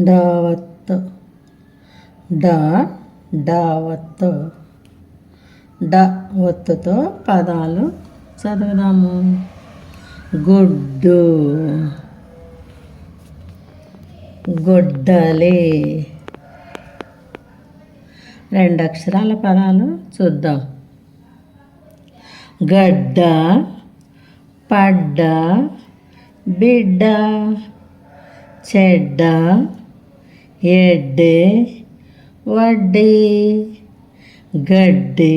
డావత్ డా డావత్ డ ఒత్తుతో పదాలు చదువుదాము. గుడ్డు. గుడ్డలే. రెండు అక్షరాల పదాలు చూద్దాం. గడ్డ పడ్డ బిడ్డ చెడ్డ ఎడ్డే వడ్డీ గడ్డి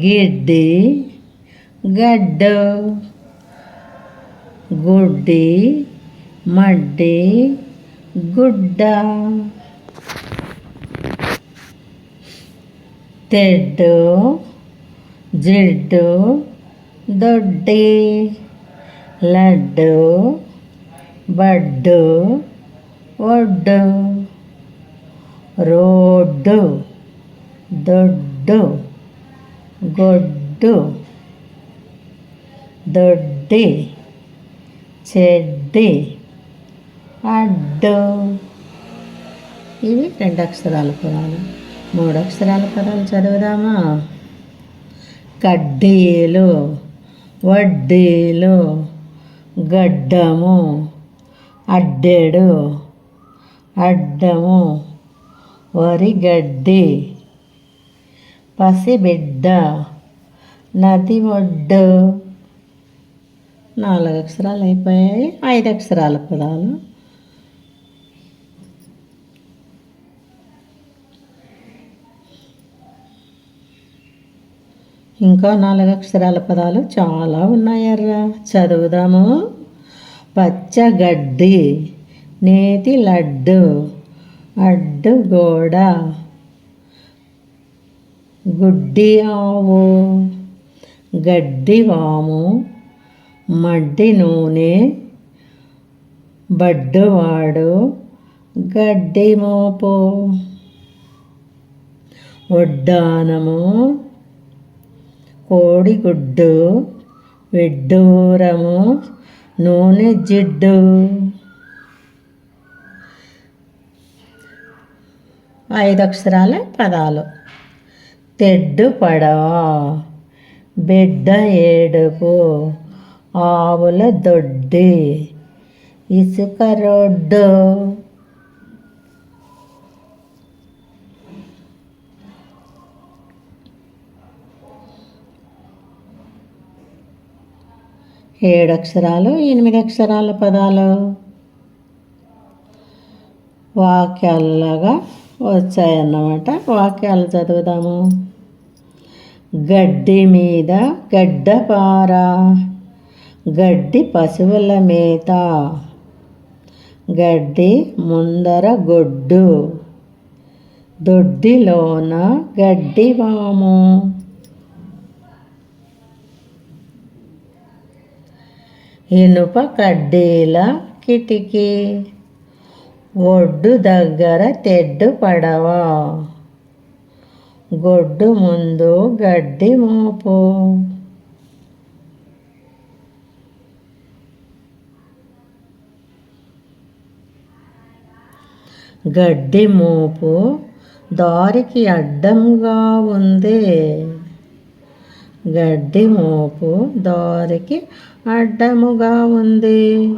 గిడ్డి గడ్డు గుడ్డి మడ్డి గుడ్డ తెడ్డు జిడ్డు దొడ్డి లడ్డు బడ్డు ఒడ్డు రోడ్డు దొడ్డు గొడ్డు దొడ్డి చెడ్డి అడ్డు ఇవి రెండు అక్షరాల పదాలు. మూడు అక్షరాల పదాలు చదువుదామా? కడ్డీలు వడ్డీలు గడ్డము అడ్డెడు అడ్డము వరిగడ్డి పసిబిడ్డ నది ఒడ్డు. నాలుగు అక్షరాలు అయిపోయాయి. ఐదు అక్షరాల పదాలు. ఇంకా నాలుగు అక్షరాల పదాలు చాలా ఉన్నాయర్రా. చదువుదాము. పచ్చగడ్డి. నేతి లడ్డు అడ్డు గోడ గుడ్డి ఆవు గడ్డి వాము మడ్డి నూనె బడ్డువాడు గడ్డి మోపు. ఒడ్డానము కోడిగుడ్డు విడ్డూరము నూనె జిడ్డు. ఐదు అక్షరాల పదాలు. తెడ్డు పడవ బిడ్డ ఏడుపు ఆవుల దొడ్డి ఇసుక రోడ్డు. ఏడు అక్షరాలు ఎనిమిది అక్షరాల పదాలు. వాక్యాలగా వచ్చాయన్నమాట. వాక్యాలు చదువుదాము. గడ్డి మీద గడ్డపార గడ్డి పశువుల మేత గడ్డి ముందర గొడ్డు దొడ్డిలోన గడ్డి వాము. ఇనుప కడ్డీల కిటికీ ఒడ్డు దగ్గర తెడ్డు పడవ. గొడ్డు ముందు గడ్డి మోపు. గడ్డి మోపు దారికి అడ్డంగా ఉంది. గడ్డి మోపు దారికి అడ్డముగా ఉంది.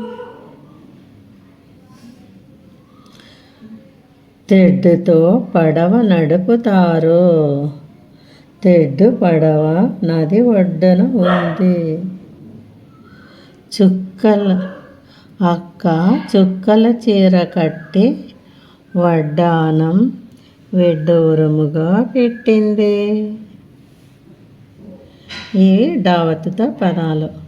తెడ్డుతో పడవ నడుపుతారు. తెడ్డు పడవ నది ఒడ్డున ఉంది. చుక్కల అక్క చుక్కల చీర కట్టి వడ్డానం విడ్డూరముగా పెట్టింది. ఈ డావత్తుతో పదాలు.